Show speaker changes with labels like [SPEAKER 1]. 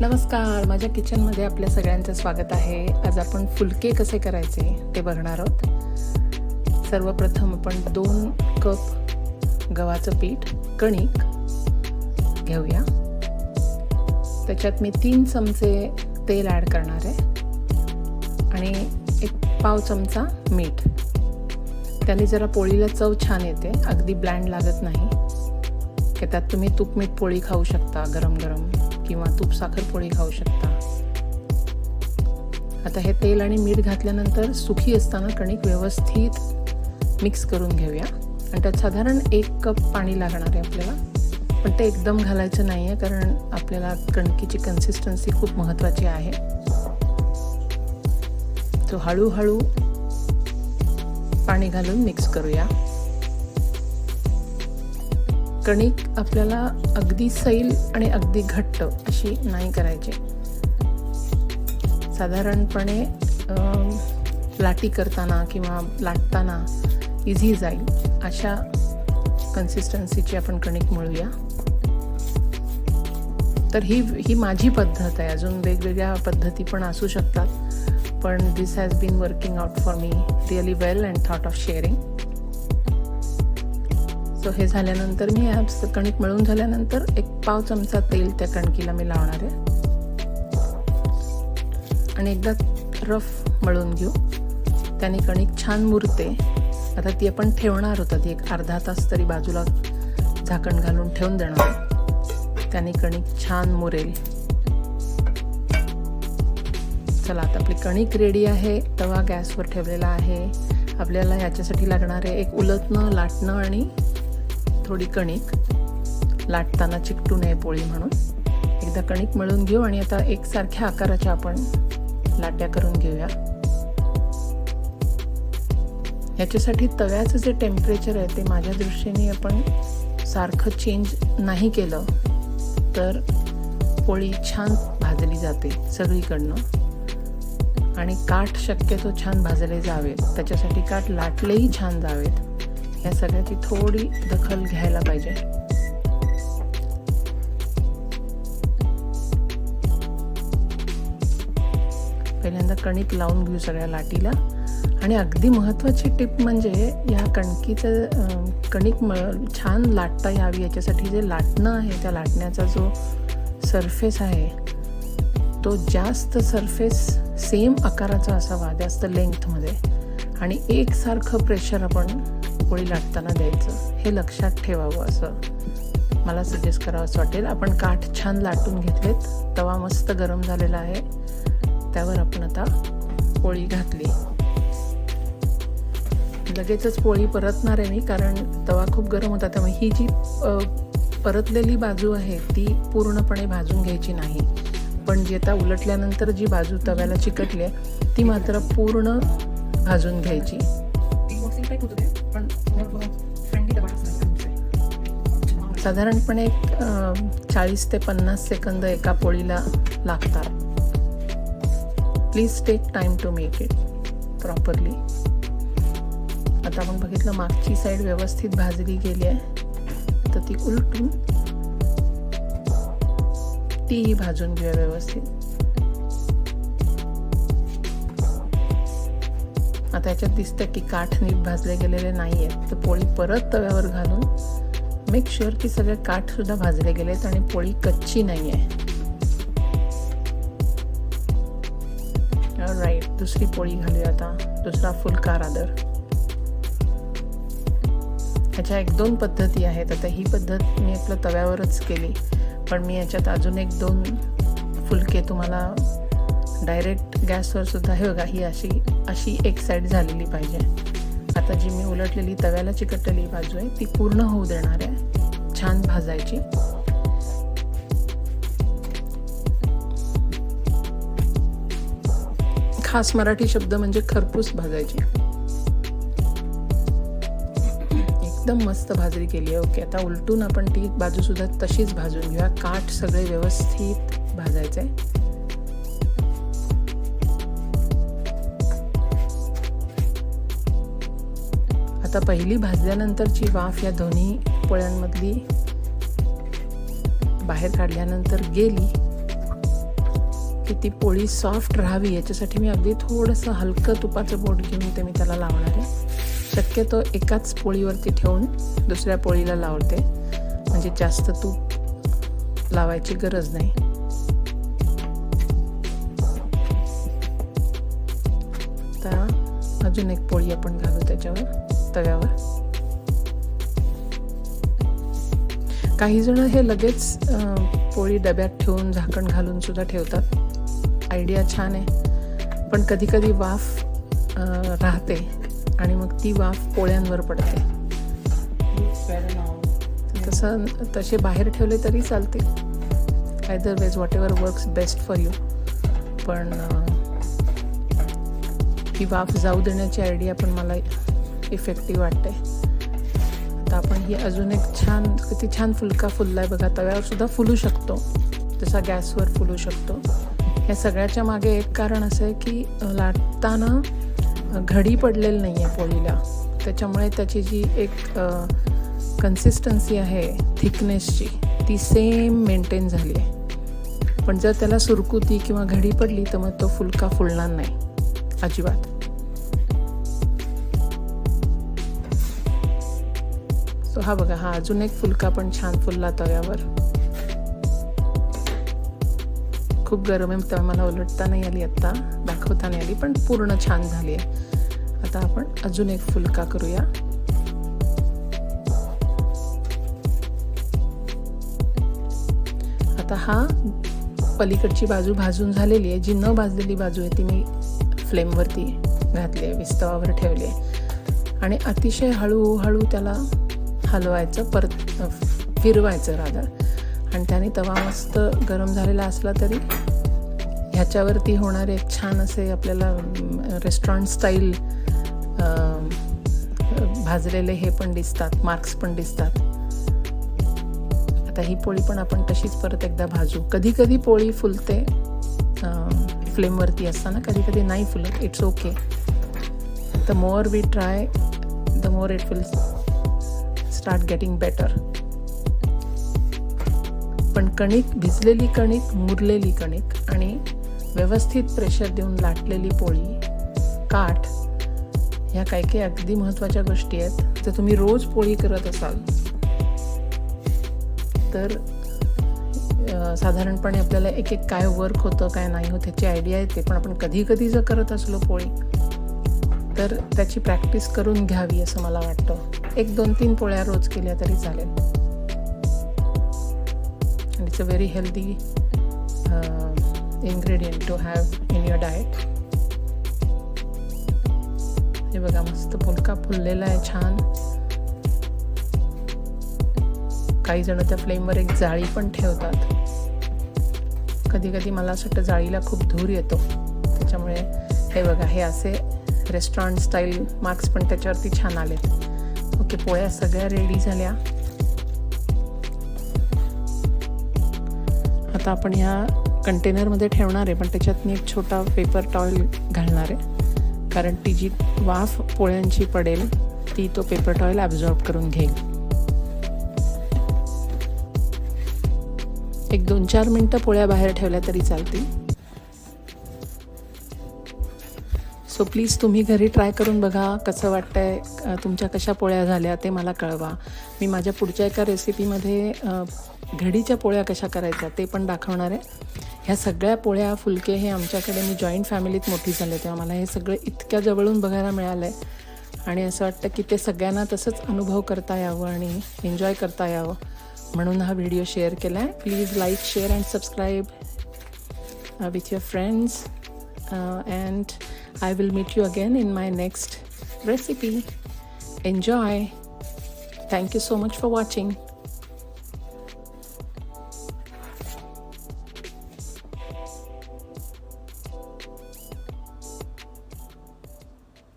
[SPEAKER 1] नमस्कार. माझ्या किचनमध्ये आपल्या सगळ्यांचं स्वागत आहे. आज आपण फुलके कसे करायचे ते बघणार आहोत. सर्वप्रथम आपण दोन कप गव्हाचं पीठ कणिक घेऊया. त्याच्यात मी तीन चमचे तेल ॲड करणार आहे. आणि एक पाव चमचा मीठ. त्याने जरा पोळीला चव छान येते. अगदी ब्लँड लागत नाही. की त्यात तुम्ही तूप मीठ पोळी खाऊ शकता गरम गरम किंवा तूप साखरपोळी खाऊ शकता. आता हे तेल आणि मीठ घातल्यानंतर सुखी असताना कणिक व्यवस्थित मिक्स करून घेऊया. आणि त्यात साधारण एक कप पाणी लागणार आहे आपल्याला. पण ते एकदम घालायचं नाही आहे कारण आपल्याला कणकीची कन्सिस्टन्सी खूप महत्त्वाची आहे. तो हळूहळू पाणी घालून मिक्स करूया. कणिक आपल्याला अगदी सैल आणि अगदी घट्ट अशी नाही करायची. साधारणपणे लाटी करताना किंवा लाटताना इझी जाईल. अशा कन्सिस्टन्सीची आपण कणिक मिळूया. तर ही ही माझी पद्धत आहे. अजून वेगवेगळ्या पद्धती पण असू शकतात. पण this has been working out for me really well and thought of sharing so हे झाल्यानंतर मी ह्या कणिक मळून झाल्यानंतर एक पाव चमचा तेल त्या कणकीला मी लावणार आहे. आणि एकदा रफ मळून घेऊ. त्याने कणिक छान मुरते. आता ती आपण ठेवणार होता. ती एक अर्धा तास तरी बाजूला झाकण घालून ठेवून देणार त्याने कणिक छान मुरेल. चला आता आपली कणिक रेडी आहे. तवा गॅसवर ठेवलेला आहे. आपल्याला ह्याच्यासाठी लागणारे एक उलटणं लाटणं आणि थोडी कणिक लाटताना चिकटू नये पोळी म्हणून. एकदा कणिक मिळून घेऊ आणि आता एकसारख्या आकाराच्या आपण लाट्या करून घेऊया. याच्यासाठी तव्याचं जे टेम्परेचर आहे ते माझ्या दृष्टीने आपण सारखं चेंज नाही केलं तर पोळी छान भाजली जाते सगळीकडनं. आणि काठ शक्यतो छान भाजले जावेत त्याच्यासाठी काठ लाटलेही छान जावेत. या सगळ्याची थोडी दखल घ्यायला पाहिजे. पहिल्यांदा कणिक लावून घेऊ सगळ्या लाटीला. आणि अगदी महत्त्वाची टिप म्हणजे या कणकीचं कणिक म छान लाटता यावी याच्यासाठी जे लाटणं आहे त्या लाटण्याचा जो सरफेस आहे तो जास्त सरफेस सेम आकाराचा असावा जास्त लेंथमध्ये आणि एकसारखं प्रेशर आपण पोळी लाटताना द्यायचं हे लक्षात ठेवावं असं मला सजेस्ट करावं असं वाटेल. आपण काठ छान लाटून घेतलेत तवा मस्त गरम झालेला आहे. त्यावर आपण आता पोळी घातली. लगेचच पोळी परतणार आहे मी कारण तवा खूप गरम होता त्यामुळे ही जी परतलेली बाजू आहे ती पूर्णपणे भाजून घ्यायची नाही. पण जी आता उलटल्यानंतर जी बाजू तव्याला चिकटली आहे ती मात्र पूर्ण भाजून घ्यायची. पण साधारणपणे एक चाळीस ते पन्नास सेकंद एका पोळीला लागतात. Please take time to make it properly आता आपण बघितलं मागची साईड व्यवस्थित भाजली गेली आहे. तर ती उलटून तीही भाजून घेऊया व्यवस्थित. आता याच्यात दिसतं की काठ नीट भाजले गेलेले नाही आहेत तर पोळी परत तव्यावर घालून मेक शुअर की सगळे काठ सुद्धा भाजले गेलेत आणि पोळी कच्ची नाही आहे राईट दुसरी पोळी घालूया आता. दुसरा फुलका रादर ह्याच्या एक दोन पद्धती आहेत. आता ही पद्धत मी आपलं तव्यावरच केली. पण मी याच्यात अजून एक दोन फुलके तुम्हाला डायरेक्ट गॅसवर सुद्धा हे बघा ही अशी अशी एक साईड झालेली पाहिजे. आता जी मी उलटलेली तव्याला चिकटलेली बाजू आहे ती पूर्ण होऊ देणार आहे. छान भाजायची. खास मराठी शब्द म्हणजे खरपूस भाजायची. एकदम मस्त भाजरी केली आहे. ओके आता उलटून आपण ती बाजू सुद्धा तशीच भाजून घेऊया. काठ सगळे व्यवस्थित भाजायचे आता पहिली भाजल्यानंतरची वाफ या दोन्ही पोळ्यांमधली बाहेर काढल्यानंतर गेली की ती पोळी सॉफ्ट राहावी याच्यासाठी मी अगदी थोडंसं हलकं तुपाचं बोट घेऊन ते मी त्याला लावणार आहे. शक्यतो एकाच पोळीवरती ठेवून दुसऱ्या पोळीला लावते. म्हणजे जास्त तूप लावायची गरज नाही. आता अजून एक पोळी आपण घालू त्याच्यावर. तव्यावर. काही जण हे लगेच पोळी डब्यात ठेवून झाकण घालून सुद्धा ठेवतात. आयडिया छान आहे. पण कधी कधी वाफ राहते आणि मग ती वाफ पोळ्यांवर पडते. तसं तसे बाहेर ठेवले तरी चालते. Either ways whatever works best for you पण ही वाफ जाऊ देण्याची आयडिया पण मला इफेक्टिव्ह वाटते आता आपण ही अजून एक छान किती छान फुलका फुलला आहे बघा. तव्यावर सुद्धा फुलू शकतो. जसा गॅसवर फुलू शकतो. या सगळ्याच्या मागे एक कारण असं आहे की लाटताना घडी पडलेली नाही आहे पोळीला. त्याच्यामुळे त्याची जी एक कन्सिस्टन्सी आहे थिकनेसची ती सेम मेंटेन झाली आहे. पण जर त्याला सुरकुती किंवा घडी पडली तर मग तो फुलका फुलणार नाही. अजिबात. हा बघा हा अजून एक फुलका पण छान फुलला तव्यावर. खूप गरम आहे तेव्हा मला उलटता नाही आली आत्ता दाखवता नाही आली पण पूर्ण छान झाली आहे. आता आपण अजून एक फुलका करूया. आता हा पलीकडची बाजू भाजून झालेली आहे जी न भाजलेली बाजू आहे ती मी फ्लेमवरती घातली आहे विस्तवावर ठेवली आहे. आणि अतिशय हळूहळू त्याला हलवायचं परत फिरवायचं रादर आणि त्याने तवा मस्त गरम झालेला असला तरी ह्याच्यावरती होणारे एक छान असे आपल्याला रेस्टॉरंट स्टाईल भाजलेले हे पण दिसतात मार्क्स पण दिसतात. आता ही पोळी पण आपण तशीच परत एकदा भाजू. कधी कधी पोळी फुलते फ्लेमवरती असताना कधी कधी नाही फुलत it's okay the more we try the more it will start getting better पण कणिक भिजलेली कणिक मुरलेली कणिक आणि व्यवस्थित प्रेशर देऊन लाटलेली पोळी काठ ह्या काही काही अगदी महत्त्वाच्या गोष्टी आहेत. जर तुम्ही रोज पोळी करत असाल तर साधारणपणे आपल्याला एक एक काय वर्क होतं काय नाही होत ह्याची आयडिया येते. पण आपण कधी कधी जर करत असलो पोळी तर त्याची प्रॅक्टिस करून घ्यावी असं मला वाटतं. एक दोन तीन पोळ्या रोज केल्या तरी चालेल. It's a very healthy ingredient to have in your in हे बघा मस्त फुलका फुललेला आहे छान. काही जण त्या फ्लेमवर एक जाळी पण ठेवतात. कधी कधी मला असं वाटतं जाळीला खूप धूर येतो. त्याच्यामुळे हे बघा हे असे रेस्टॉरंट स्टाईल मार्क्स पण त्याच्यावरती छान आलेत. ओके पोळ्या सगळ्या रेडी झाल्या आता आपण ह्या कंटेनरमध्ये ठेवणार आहे पण त्याच्यात मी एक छोटा पेपर टॉयल घालणार आहे. कारण ती जी वाफ पोळ्यांची पडेल ती तो पेपर टॉयल ॲब्झॉर्ब करून घेईल. एक दोन चार मिनटं पोळ्या बाहेर ठेवल्या तरी चालतील. सो प्लीज तुम्ही घरी ट्राय करून बघा कसं वाटतंय आहे तुमच्या कशा पोळ्या झाल्या ते मला कळवा. मी माझ्या पुढच्या एका रेसिपीमध्ये घडीच्या पोळ्या कशा करायच्या ते पण दाखवणार आहे. ह्या सगळ्या पोळ्या फुलके हे आमच्याकडे मी जॉईंट फॅमिलीत मोठी झाले तेव्हा मला हे सगळं इतक्या जवळून बघायला मिळालं आहे आणि असं वाटतं की ते सगळ्यांना तसंच अनुभव करता यावं आणि एन्जॉय करता यावं म्हणून हा व्हिडिओ शेअर केला आहे please like share and subscribe with your friends Uh, and I will meet you again in my next recipe. Enjoy. Thank you so much for watching.